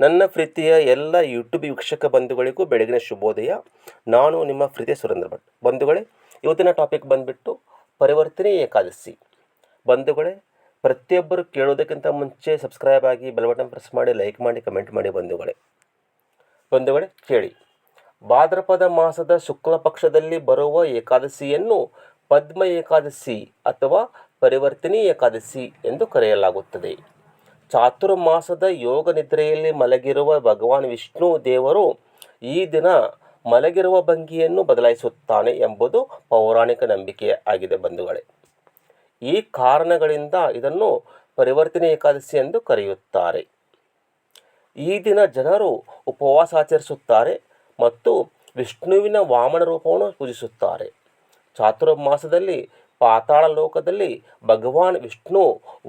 ನನ್ನ ಪ್ರೀತಿಯ ಎಲ್ಲ ಯೂಟ್ಯೂಬ್ ವೀಕ್ಷಕ ಬಂಧುಗಳಿಗೂ ಬೆಳಗಿನ ಶುಭೋದಯ. ನಾನು ನಿಮ್ಮ ಪ್ರೀತಿಯ ಸುರೇಂದ್ರ ಭಟ್. ಬಂಧುಗಳೇ, ಇವತ್ತಿನ ಟಾಪಿಕ್ ಬಂದುಬಿಟ್ಟು ಪರಿವರ್ತನೆ ಏಕಾದಶಿ. ಬಂಧುಗಳೇ, ಪ್ರತಿಯೊಬ್ಬರು ಕೇಳೋದಕ್ಕಿಂತ ಮುಂಚೆ ಸಬ್ಸ್ಕ್ರೈಬ್ ಆಗಿ ಬೆಲ್ ಬಟನ್ ಪ್ರೆಸ್ ಮಾಡಿ ಲೈಕ್ ಮಾಡಿ ಕಮೆಂಟ್ ಮಾಡಿ ಬಂಧುಗಳೇ. ಬಂಧುಗಳೇ, ಕೇಳಿ. ಭಾದ್ರಪದ ಮಾಸದ ಶುಕ್ಲ ಪಕ್ಷದಲ್ಲಿ ಬರುವ ಏಕಾದಶಿಯನ್ನು ಪದ್ಮ ಏಕಾದಶಿ ಅಥವಾ ಪರಿವರ್ತನೆ ಏಕಾದಶಿ ಎಂದು ಕರೆಯಲಾಗುತ್ತದೆ. ಚಾತುರ್ಮಾಸದ ಯೋಗ ನಿದ್ರೆಯಲ್ಲಿ ಮಲಗಿರುವ ಭಗವಾನ್ ವಿಷ್ಣು ದೇವರು ಈ ದಿನ ಮಲಗಿರುವ ಭಂಗಿಯನ್ನು ಬದಲಾಯಿಸುತ್ತಾನೆ ಎಂಬುದು ಪೌರಾಣಿಕ ನಂಬಿಕೆ ಆಗಿದೆ ಬಂಧುಗಳೇ. ಈ ಕಾರಣಗಳಿಂದ ಇದನ್ನು ಪರಿವರ್ತನೆ ಏಕಾದಶಿ ಎಂದು ಕರೆಯುತ್ತಾರೆ. ಈ ದಿನ ಜನರು ಉಪವಾಸ ಆಚರಿಸುತ್ತಾರೆ ಮತ್ತು ವಿಷ್ಣುವಿನ ವಾಮನ ರೂಪವನ್ನು ಪೂಜಿಸುತ್ತಾರೆ. ಚಾತುರ್ಮಾಸದಲ್ಲಿ ಪಾತಾಳ ಲೋಕದಲ್ಲಿ ಭಗವಾನ್ ವಿಷ್ಣು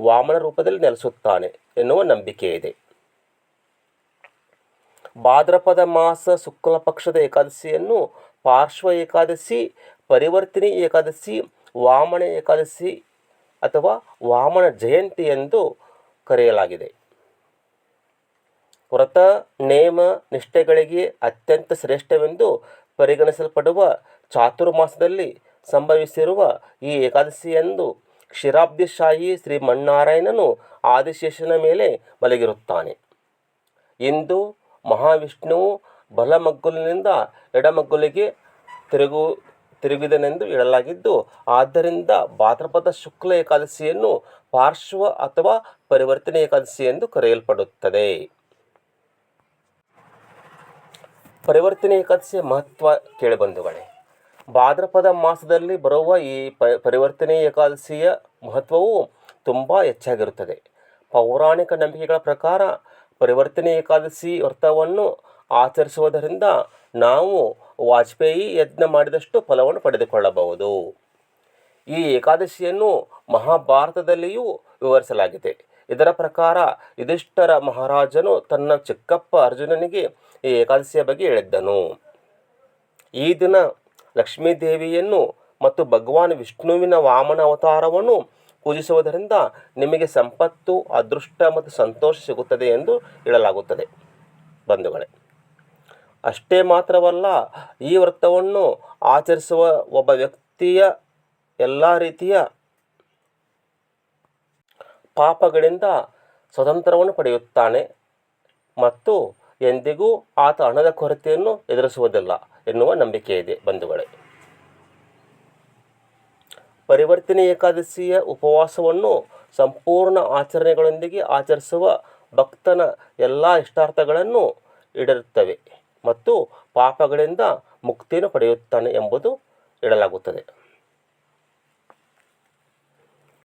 ವಾಮನ ರೂಪದಲ್ಲಿ ನೆಲೆಸುತ್ತಾನೆ ಎನ್ನುವ ನಂಬಿಕೆ ಇದೆ. ಭಾದ್ರಪದ ಮಾಸ ಶುಕ್ಲ ಪಕ್ಷದ ಏಕಾದಶಿಯನ್ನು ಪಾರ್ಶ್ವ ಏಕಾದಶಿ, ಪರಿವರ್ತನೆ ಏಕಾದಶಿ, ವಾಮನ ಏಕಾದಶಿ ಅಥವಾ ವಾಮನ ಜಯಂತಿ ಎಂದು ಕರೆಯಲಾಗಿದೆ. ವ್ರತ, ನೇಮ, ನಿಷ್ಠೆಗಳಿಗೆ ಅತ್ಯಂತ ಶ್ರೇಷ್ಠವೆಂದು ಪರಿಗಣಿಸಲ್ಪಡುವ ಚಾತುರ್ಮಾಸದಲ್ಲಿ ಸಂಭವಿಸಿರುವ ಈ ಏಕಾದಶಿಯಂದು ಶ್ರೀ ಶ್ರೀಮನ್ನಾರಾಯಣನು ಆದಿಶೇಷನ ಮೇಲೆ ಮಲಗಿರುತ್ತಾನೆ. ಇಂದು ಮಹಾವಿಷ್ಣುವು ಬಲಮಗ್ಗುಲಿನಿಂದ ಎಡಮಗ್ಗುಲಿಗೆ ತಿರುಗು, ತಿರುಗಿದನೆಂದು ಹೇಳಲಾಗಿದ್ದು, ಆದ್ದರಿಂದ ಭಾದ್ರಪದ ಶುಕ್ಲ ಏಕಾದಶಿಯನ್ನು ಪಾರ್ಶ್ವ ಅಥವಾ ಪರಿವರ್ತನೆ ಏಕಾದಶಿ ಎಂದು ಕರೆಯಲ್ಪಡುತ್ತದೆ. ಪರಿವರ್ತನೆ ಏಕಾದಶಿಯ ಮಹತ್ವ ಕೇಳಿಬಂಧುಗಳೇ ಭಾದ್ರಪದ ಮಾಸದಲ್ಲಿ ಬರುವ ಈ ಪ ಪರಿವರ್ತನೆ ಏಕಾದಶಿಯ ಮಹತ್ವವು ತುಂಬ ಹೆಚ್ಚಾಗಿರುತ್ತದೆ. ಪೌರಾಣಿಕ ನಂಬಿಕೆಗಳ ಪ್ರಕಾರ ಪರಿವರ್ತನೆ ಏಕಾದಶಿ ವ್ರತವನ್ನು ಆಚರಿಸುವುದರಿಂದ ನಾವು ವಾಜಪೇಯಿ ಯಜ್ಞ ಮಾಡಿದಷ್ಟು ಫಲವನ್ನು ಪಡೆದುಕೊಳ್ಳಬಹುದು. ಈ ಏಕಾದಶಿಯನ್ನು ಮಹಾಭಾರತದಲ್ಲಿಯೂ ವಿವರಿಸಲಾಗಿದೆ. ಇದರ ಪ್ರಕಾರ ಯುಧಿಷ್ಠರ ಮಹಾರಾಜನು ತನ್ನ ಚಿಕ್ಕಪ್ಪ ಅರ್ಜುನನಿಗೆ ಈ ಏಕಾದಶಿಯ ಬಗ್ಗೆ ಹೇಳಿದ್ದನು. ಈ ದಿನ ಲಕ್ಷ್ಮೀದೇವಿಯನ್ನು ಮತ್ತು ಭಗವಾನ್ ವಿಷ್ಣುವಿನ ವಾಮನ ಅವತಾರವನ್ನು ಪೂಜಿಸುವುದರಿಂದ ನಿಮಗೆ ಸಂಪತ್ತು, ಅದೃಷ್ಟ ಮತ್ತು ಸಂತೋಷ ಸಿಗುತ್ತದೆ ಎಂದು ಹೇಳಲಾಗುತ್ತದೆ. ಬಂಧುಗಳೇ, ಅಷ್ಟೇ ಮಾತ್ರವಲ್ಲ, ಈ ವ್ರತವನ್ನು ಆಚರಿಸುವ ಒಬ್ಬ ವ್ಯಕ್ತಿಯ ಎಲ್ಲ ರೀತಿಯ ಪಾಪಗಳಿಂದ ಸ್ವತಂತ್ರವನ್ನು ಪಡೆಯುತ್ತಾನೆ ಮತ್ತು ಎಂದಿಗೂ ಆತ ಹಣದ ಕೊರತೆಯನ್ನು ಎದುರಿಸುವುದಿಲ್ಲ. ಎನ್ನುವ ನಂಬಿಕೆ ಇದೆ ಬಂಧುಗಳೇ. ಪರಿವರ್ತನೆ ಏಕಾದಶಿಯ ಉಪವಾಸವನ್ನು ಸಂಪೂರ್ಣ ಆಚರಣೆಗಳೊಂದಿಗೆ ಆಚರಿಸುವ ಭಕ್ತನ ಎಲ್ಲ ಇಷ್ಟಾರ್ಥಗಳನ್ನು ಈಡೇರುತ್ತವೆ ಮತ್ತು ಪಾಪಗಳಿಂದ ಮುಕ್ತಿಯನ್ನು ಪಡೆಯುತ್ತಾನೆ ಎಂಬುದು ಹೇಳಲಾಗುತ್ತದೆ.